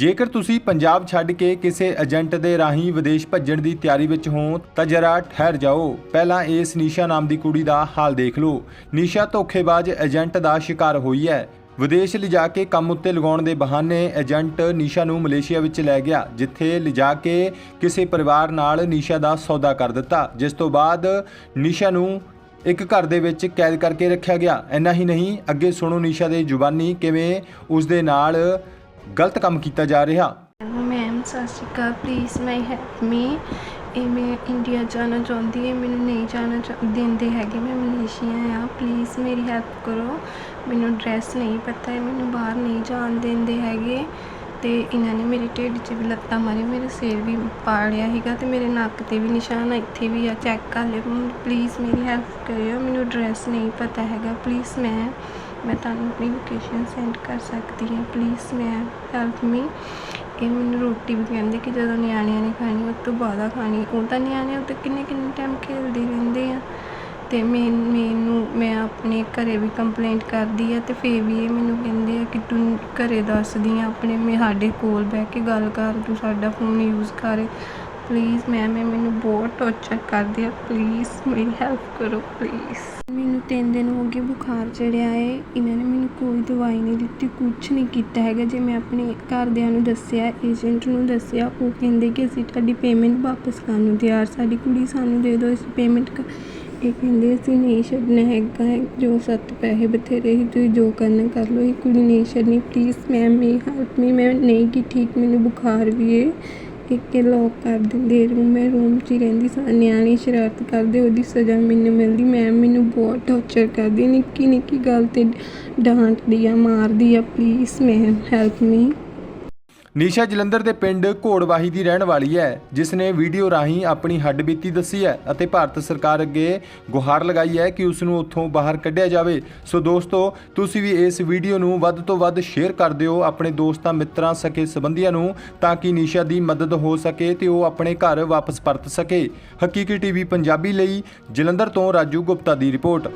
ਜੇਕਰ ਤੁਸੀਂ ਪੰਜਾਬ ਛੱਡ ਕੇ ਕਿਸੇ ਏਜੰਟ ਦੇ ਰਾਹੀਂ ਵਿਦੇਸ਼ ਭੱਜਣ ਦੀ ਤਿਆਰੀ ਵਿੱਚ ਹੋ, ਤਾਂ ਜਰਾ ਠਹਿਰ ਜਾਓ। ਪਹਿਲਾਂ ਇਸ ਨੀਸ਼ਾ ਨਾਮ ਦੀ ਕੁੜੀ ਦਾ ਹਾਲ ਦੇਖ ਲਓ। ਨੀਸ਼ਾ ਧੋਖੇਬਾਜ਼ ਏਜੰਟ ਦਾ ਸ਼ਿਕਾਰ ਹੋਈ ਹੈ। ਵਿਦੇਸ਼ ਲਿਜਾ ਕੇ ਕੰਮ ਉੱਤੇ ਲਗਾਉਣ ਦੇ ਬਹਾਨੇ ਏਜੰਟ ਨੀਸ਼ਾ ਨੂੰ ਮਲੇਸ਼ੀਆ ਵਿੱਚ ਲੈ ਗਿਆ, ਜਿੱਥੇ ਲਿਜਾ ਕੇ ਕਿਸੇ ਪਰਿਵਾਰ ਨਾਲ ਨੀਸ਼ਾ ਦਾ ਸੌਦਾ ਕਰ ਦਿੱਤਾ, ਜਿਸ ਤੋਂ ਬਾਅਦ ਨੀਸ਼ਾ ਨੂੰ ਇੱਕ ਘਰ ਦੇ ਵਿੱਚ ਕੈਦ ਕਰਕੇ ਰੱਖਿਆ ਗਿਆ। ਇੰਨਾ ਹੀ ਨਹੀਂ, ਅੱਗੇ ਸੁਣੋ ਨੀਸ਼ਾ ਦੇ ਜ਼ੁਬਾਨੀ ਕਿਵੇਂ ਉਸ ਦੇ ਨਾਲ ਗਲਤ ਕੰਮ ਕੀਤਾ ਜਾ ਰਿਹਾ। ਮੈਮ ਸਤਿ ਸ਼੍ਰੀ ਅਕਾਲ। ਪਲੀਜ਼ ਮਾਈ ਹੈਲਪ ਮੀ ਇਹ ਮੈਂ ਇੰਡੀਆ ਜਾਣਾ ਚਾਹੁੰਦੀ ਹੈ। ਮੈਨੂੰ ਨਹੀਂ ਜਾਣਾ ਚਾ- ਦਿੰਦੇ ਹੈਗੇ। ਮੈਂ ਮਲੇਸ਼ੀਆ ਆ ਪਲੀਜ਼ ਮੇਰੀ ਹੈਲਪ ਕਰੋ। ਮੈਨੂੰ ਡਰੈਸ ਨਹੀਂ ਪਤਾ ਹੈ। ਮੈਨੂੰ ਬਾਹਰ ਨਹੀਂ ਜਾਣ ਦਿੰਦੇ ਹੈਗੇ। ਤੇ ਇਹਨਾਂ ਨੇ ਮੇਰੇ ਢਿੱਡ 'ਚ ਵੀ ਲੱਤਾਂ ਮਾਰੀ ਮੇਰੇ ਸਿਰ ਵੀ ਪਾੜਿਆ ਹੈਗਾ ਤੇ ਮੇਰੇ ਨੱਕ ਤੇ ਵੀ ਨਿਸ਼ਾਨ ਆ, ਇੱਥੇ ਵੀ ਆ। ਚੈੱਕ ਕਰ ਲਿਓ। ਪਲੀਜ਼ ਮੇਰੀ ਹੈਲਪ ਕਰਿਓ। ਮੈਨੂੰ ਡਰੈਸ ਨਹੀਂ ਪਤਾ ਹੈਗਾ। ਪਲੀਜ਼ ਮੈਂ ਮੈਂ ਤੁਹਾਨੂੰ ਆਪਣੀ ਲੋਕੇਸ਼ਨ ਸੈਂਡ ਕਰ ਸਕਦੀ ਹਾਂ ਪਲੀਜ਼ ਮੈਂ ਹੈਲਪ ਮੀ ਇਹ ਮੈਨੂੰ ਰੋਟੀ ਵੀ ਕਹਿੰਦੇ ਕਿ ਜਦੋਂ ਨਿਆਣਿਆਂ ਨੇ ਖਾਣੀ, ਉਹ ਤੋਂ ਬਾਅਦ ਖਾਣੀ। ਉਹ ਤਾਂ ਨਿਆਣੇ ਉਹ ਤਾਂ ਕਿੰਨੇ ਕਿੰਨੇ ਟਾਈਮ ਖੇਲਦੇ ਰਹਿੰਦੇ ਆ। ਤੇ ਮੈਂ ਮੈਨੂੰ ਮੈਂ ਆਪਣੇ ਘਰੇ ਵੀ ਕੰਪਲੇਂਟ ਕਰਦੀ ਆ ਤੇ ਫੇਰ ਵੀ ਇਹ ਮੈਨੂੰ ਕਹਿੰਦੇ ਆ ਕਿ ਤੂੰ ਘਰੇ ਦੱਸਦੀ ਆ ਆਪਣੇ, ਮੈਂ ਸਾਡੇ ਕੋਲ ਬਹਿ ਕੇ ਗੱਲ ਕਰ, ਤੂੰ ਸਾਡਾ ਫੋਨ ਯੂਜ਼ ਕਰ। ਪਲੀਜ਼ ਮੈਮ ਇਹ ਮੈਨੂੰ ਬਹੁਤ ਟੌਰਚਰ ਕਰਦੇ ਆ। ਪਲੀਜ਼ ਮੇਰੀ ਹੈਲਪ ਕਰੋ ਪਲੀਜ਼ ਮੈਨੂੰ ਤਿੰਨ ਦਿਨ ਹੋ ਗਏ ਬੁਖਾਰ ਚੜਿਆ ਏ। ਇਹਨਾਂ ਨੇ ਮੈਨੂੰ ਕੋਈ ਦਵਾਈ ਨਹੀਂ ਦਿੱਤੀ ਕੁਝ ਨਹੀਂ ਕੀਤਾ ਹੈਗਾ। ਜੇ ਮੈਂ ਆਪਣੇ ਘਰਦਿਆਂ ਨੂੰ ਦੱਸਿਆ ਏਜੰਟ ਨੂੰ ਦੱਸਿਆ, ਉਹ ਕਹਿੰਦੇ ਕਿ ਅਸੀਂ ਤੁਹਾਡੀ ਪੇਮੈਂਟ ਵਾਪਸ ਕਰਨ ਨੂੰ ਤਿਆਰ। ਸਾਡੀ ਕੁੜੀ ਸਾਨੂੰ ਦੇ ਦਿਓ ਅਸੀਂ ਪੇਮੈਂਟ ਇਹ ਕਹਿੰਦੇ, ਅਸੀਂ ਨਹੀਂ ਛੱਡਣਾ ਹੈਗਾ। ਜੋ ਸੱਤ ਪੈਸੇ ਬਥੇਰੇ ਹੀ ਤੁਸੀਂ ਜੋ ਕਰਨਾ ਕਰ ਲਓ। ਇਹ ਕੁੜੀ ਨਹੀਂ ਛੱਡਣੀ। ਪਲੀਜ਼ ਮੈਮ ਮੇਰੀ ਹੈਲਪ ਮੀ ਮੈਂ ਨਹੀਂ ਕਿ ਠੀਕ ਮੈਨੂੰ ਬੁਖਾਰ ਵੀ ਏ। ਟਿਕ ਕੇ ਲੋਕ ਕਰ ਦਿੰਦੇ ਰੂਮ ਮੈਂ ਰੂਮ 'ਚ ਹੀ ਰਹਿੰਦੀ ਸਾਂ, ਨਿਆਣੀ ਸ਼ਰਾਰਤ ਕਰਦੇ, ਉਹਦੀ ਸਜ਼ਾ ਮੈਨੂੰ ਮਿਲਦੀ। ਮੈਮ ਮੈਨੂੰ ਬਹੁਤ ਟੌਰਚਰ ਕਰਦੀ। ਨਿੱਕੀ ਨਿੱਕੀ ਗੱਲ ਤੇ ਡਾਂਟਦੀ ਆ, ਮਾਰਦੀ ਆ please ma'am help me Nisha Jalandhar ਦੇ ਪਿੰਡ ਘੋੜਵਾਹੀ ਦੀ ਰਹਿਣ ਵਾਲੀ ਹੈ, ਜਿਸ ਨੇ ਵੀਡੀਓ ਰਾਹੀਂ ਆਪਣੀ ਹੱਡਬੀਤੀ ਦੱਸੀ ਹੈ ਅਤੇ ਭਾਰਤ ਸਰਕਾਰ ਅੱਗੇ ਗੁਹਾਰ ਲਗਾਈ ਹੈ ਕਿ ਉਸ ਨੂੰ ਉੱਥੋਂ ਬਾਹਰ ਕੱਢਿਆ ਜਾਵੇ। ਸੋ ਦੋਸਤੋ, ਤੁਸੀਂ ਵੀ ਇਸ ਵੀਡੀਓ ਨੂੰ ਵੱਧ ਤੋਂ ਵੱਧ ਸ਼ੇਅਰ ਕਰ ਦਿਓ ਆਪਣੇ ਦੋਸਤਾਂ, ਮਿੱਤਰਾਂ, ਸਕੇ ਸੰਬੰਧੀਆਂ ਨੂੰ, ਤਾਂ ਕਿ ਨੀਸ਼ਾ ਦੀ ਮਦਦ ਹੋ ਸਕੇ ਤੇ ਉਹ ਆਪਣੇ ਘਰ ਵਾਪਸ ਪਰਤ ਸਕੇ। ਹਕੀਕੀ ਟੀਵੀ ਪੰਜਾਬੀ ਲਈ ਜਲੰਧਰ ਤੋਂ ਰਾਜੂ ਗੁਪਤਾ ਦੀ ਰਿਪੋਰਟ।